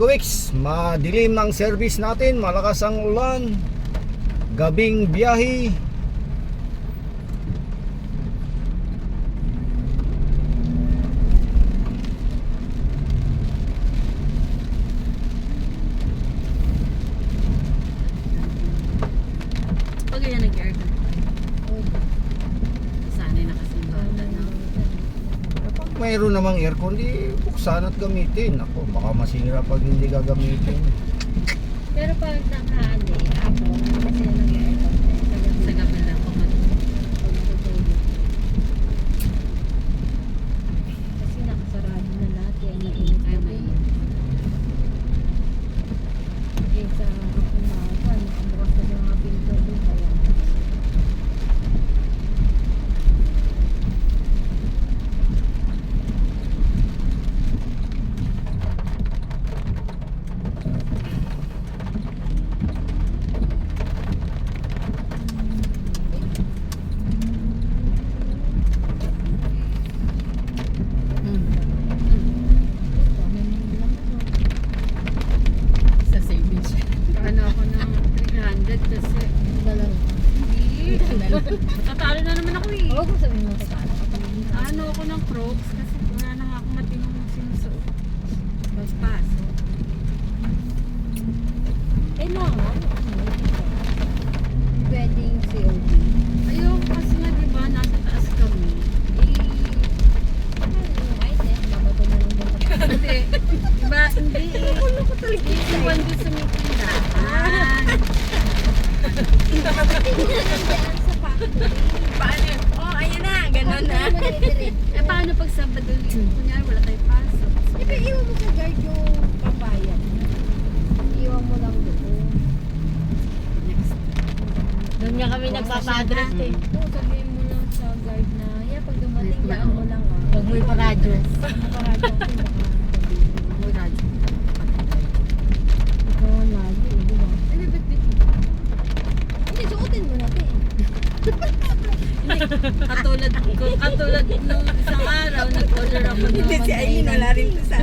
Kagowiks, madilim ng service natin, malakas ang ulan, gabing biyahe. Pag ganyan nag-aircon. Sanay na kasi bata na. Kapag mayroon namang aircon, di buksan at gamitin. Ako, baka masira pag hindi gagamitin. Pero pag nakahali, ako, kasi na nag-aircon eh. Sa gabi lang ako mag Kasi nakasarado na lahat eh. Nainit Ay, kami. may Eh, sa umaga, nakabukas na yung mga pinto doon. Kaya, Mm. dami mo lang ako. Sa savings siya. Ano ako ng 300 kasi Dalawa. hindi. Tatalo na naman ako eh. Huwag mo sabihin mo sa ano. Ano ako ng crocs kasi wala na nga ako matinong sinusuot. Pagpasok. Kailangan. Pwedeng COD. Ayoko kasi nga diba nasa taas kami. Eh, Ano yung item? Babato na lang doon. Hindi. Diba? Hindi eh. Hindi iwan doon sa may tindahan. Nandiyan sa factory. Paano yun? Oh, ayan na. Ganun na. Factory mo na idiretso. Eh paano pag Sabado linggo? Kunyari wala tayong pasok. Eh, pero iwan mo sa guard yung papayat. Iwan mo lang doon. Next. Doon nga kami nagpapadress eh. Oo, sabihin mo lang sa guard na, yeah, pag dumating, Wala. yaan mo lang ah. Huwag mo iparadyo. Nakaradyo ako, baka sabihin mo. Wala. Ikaw ang lagi, eh, di ba? Eh, bibit bit. Hindi, suotin mo natin. Katulad ko, katulad nung isang araw, nag-order ako ng Hindi si Aileen, wala rin to sa...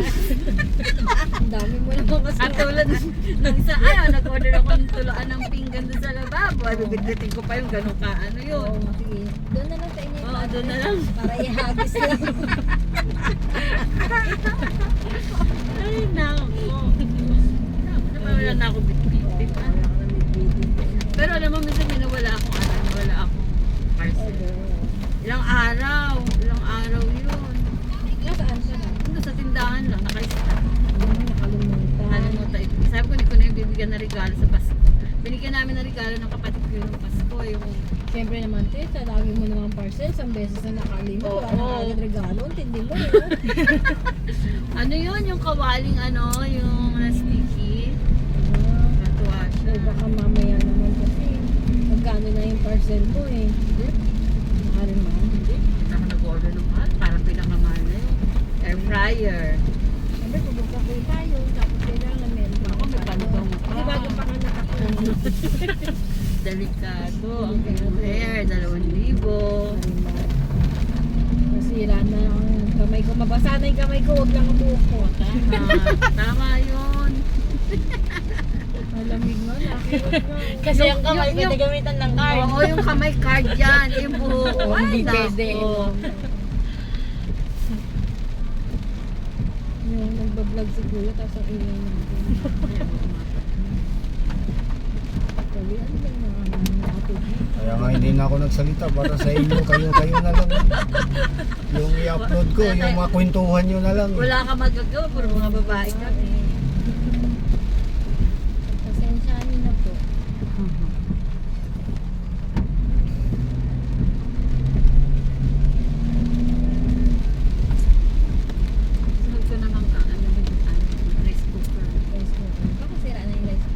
Ang dami mo naman kasi. Katulad nung isang araw, nag-order ako ng tuluan ng pinggan doon sa lababo. Ay, bibitbitin ko pa yung ganun ka, ano yun. Oo, sige. Doon na lang sa inyo. Oo, doon na lang. Para ihagis lang. Ay, nako. Wala na ako bitbit. Pero alam mo, minsan may nawala akong ano, nawala akong parcel. Ilang araw, ilang araw yun. Nasaan siya na? Ando sa tindahan lang, nakalista. Hmm, nakalimutan. Nakalimutan. Sabi ko, hindi ko na yung bibigyan na regalo sa Pasko. Binigyan namin ng ng kapatid ko yung Pasko. Yung, Siyempre naman, Tita, lagi mo naman parcel. Isang beses na nakalimot. Oo. Wala na agad regalo. Tindi mo, eh. ano yun, yung kawaling ano, yung na sticky. Natuwa siya. Eh, baka mamaya naman kasi magkano na yung parcel mo eh. Mahal man. Hindi ako nag-order ng mahal. Parang pinakamahal na yun. Air fryer. Sabi, pumunta ko tayo. Tapos kailangan meron pa Ako, may palubong pa. Kasi bago pa nga ako. Delikado. Ang hair, dalawang libo. Masira na ang kamay ko. Mabasa na yung kamay ko. Huwag lang umuko. Tama. Tama yun. Malamig nga na. Kasi Yung- ang kamay yung- pwede yung- gamitan ng card. Oo, yung kamay card yan. Yung buhok. Oo, Ay, hindi pwede. Yung nagbablog si Kuya. Tapos ang ingay natin. Sabi, ano ba yung mga ano, nakatubig? Kaya nga hindi na ako nagsalita para sa inyo, kayo, kayo na lang. Yung i-upload ko, yung mga kwentuhan nyo na lang. Wala ka magagawa. Puro mga babae kami. Pasensyahan niyo na po. Sunod ko naman ka. Ano ba yung ano? Rice cooker. Rice cooker. Baka sira na yung rice cooker.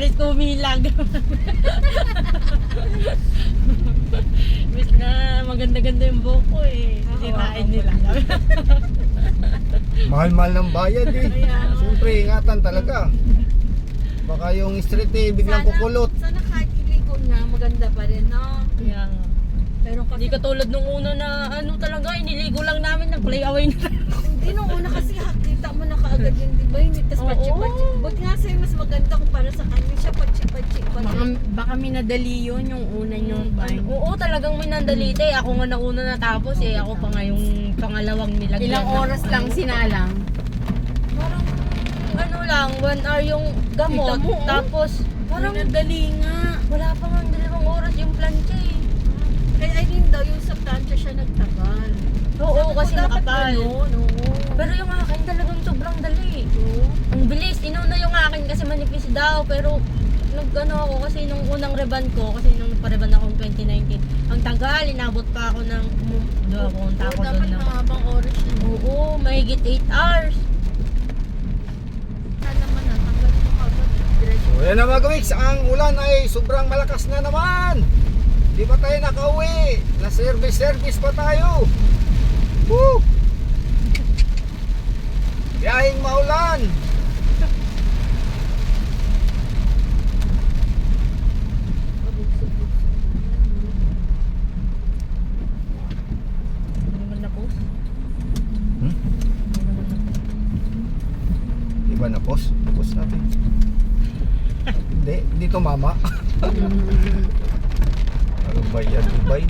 Bilis-bilis kumilag. Bis na maganda-ganda yung buhok ko eh. Sirain nila. Mahal-mahal ng bayad eh. Kaya, Siyempre, ingatan talaga. Baka yung street eh, biglang Sana- kukulot. Sana kahit iliko na, maganda pa rin, no? Kaya nga. Pero kasi Hindi katulad nung uno na ano talaga, iniligo lang namin, nag-play away na. Eh, nung una kasi kita mo na kaagad yung di ba yun? Tapos Oo. pachi-pachi. Buti nga sa'yo mas maganda kung para sa kanya siya pachi-pachi. Baka, baka minadali yun yung una yung time. Oo, talagang may nandalite. Ako nga nauna natapos eh. Ako pa nga yung pangalawang nilagyan. Ilang ng oras lang ano. sinalang. Parang ano lang, one hour yung gamot. Kita mo, oh. Tapos parang Minadali nga. wala pa nga dalawang oras yung plancha eh. I think daw yung sa plancha siya nagtagal. Oo, Sabi ko, kasi dapat nakapal. ganun, oo. Pero yung akin talagang sobrang dali. Ang bilis. Inuna yung akin kasi manipis daw. Pero nag-ano ako kasi nung unang reban ko, kasi nung pareban ako 2019, ang tagal, inabot pa ako ng, doon ako, punta Oo, ako dapat doon ng, mahabang oras yun. oo, mahigit 8 hours. Sana naman na, tanggalin mo kagad. Diretso. So yan na mga kawiks, ang ulan ay sobrang malakas na naman. Di pa tayo nakauwi. Na service service pa tayo. Woo! Biyahing maulan. Hmm? Ba na post? Post natin. Hindi, dito mama. Ano ba yan, Dubai?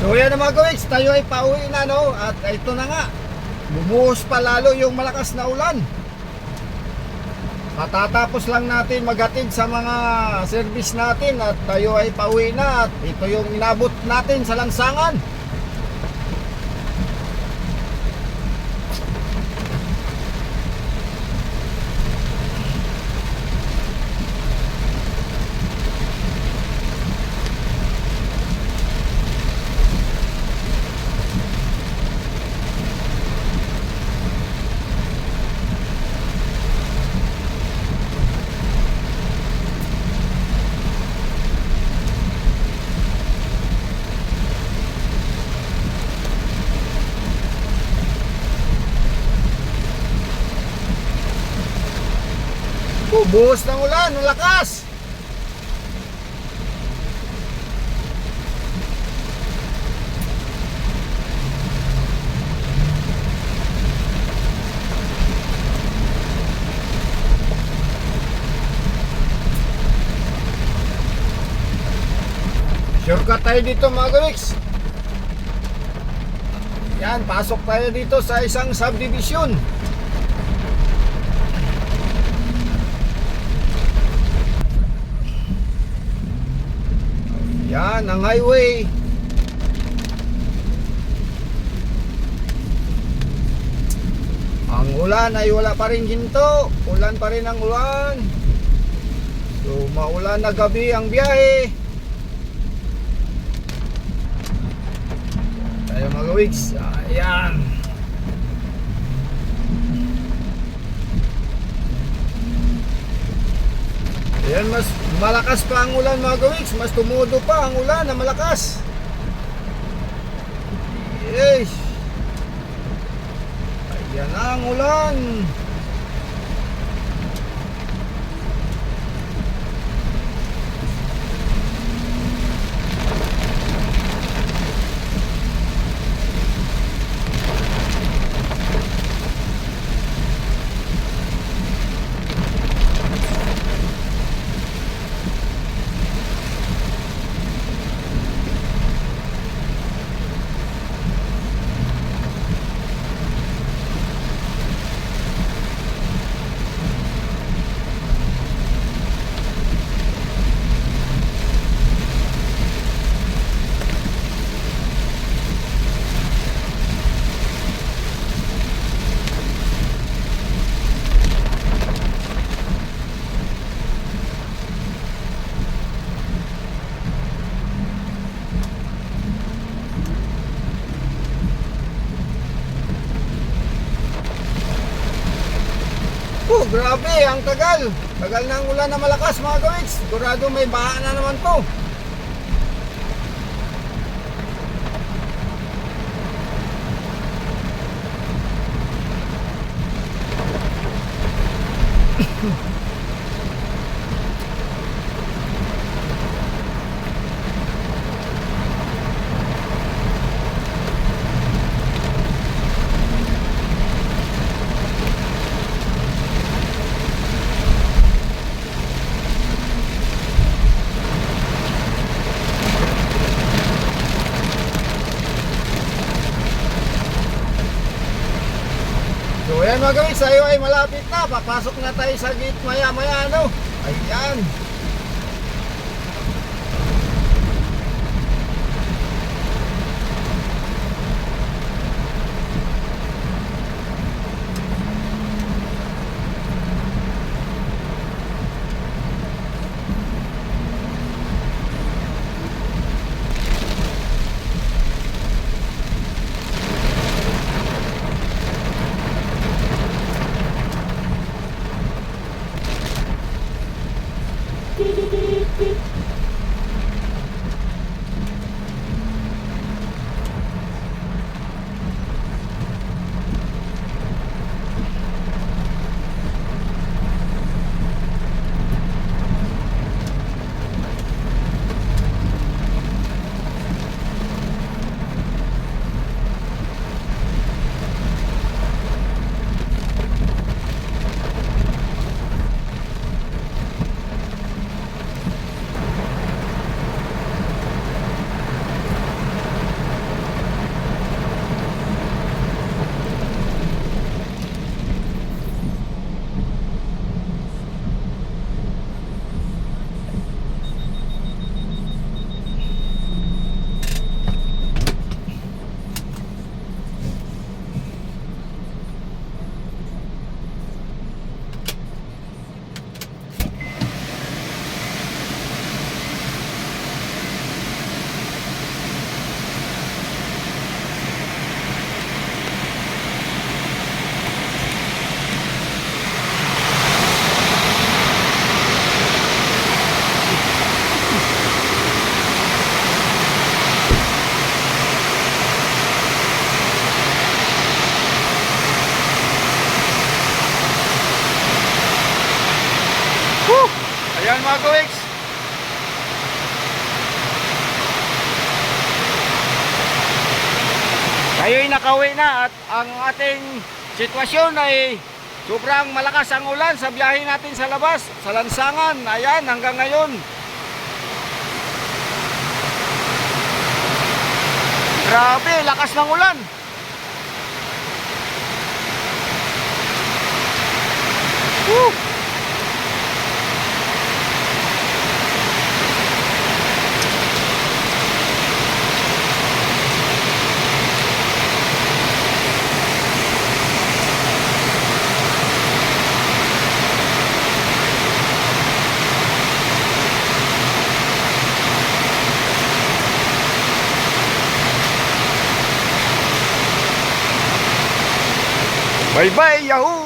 So yan mga kawiks, tayo ay pauwi na no? At ito na nga Bumuhos pa lalo yung malakas na ulan. Matatapos lang natin maghatid sa mga service natin At tayo ay pauwi na At ito yung inabot natin sa lansangan buhos ng ulan, ang lakas. Shortcut tayo dito mga gawiks. Yan, pasok tayo dito sa isang subdivision. Yan, ang highway. Ang ulan ay wala pa rin ginto. Ulan pa rin ang ulan. So, maulan na gabi ang biyahe. Tayo mga wigs. Ayan. Ayan, mas malakas pa ang ulan mga gawiks. Mas tumudo pa ang ulan na malakas. Yes. Ayan na ang ulan. Oh, grabe, ang tagal. Tagal ng ulan na malakas mga gawiks. Sigurado may baha na naman to. Sa'yo ay malapit na. Papasok na tayo sa gate maya maya ano. Ayan. Mga kawiks. Tayo'y nakauwi na at ang ating sitwasyon ay sobrang malakas ang ulan sa biyahe natin sa labas, sa lansangan. Ayan, hanggang ngayon. Grabe, lakas ng ulan. Woo! Bye bye, Yahoo!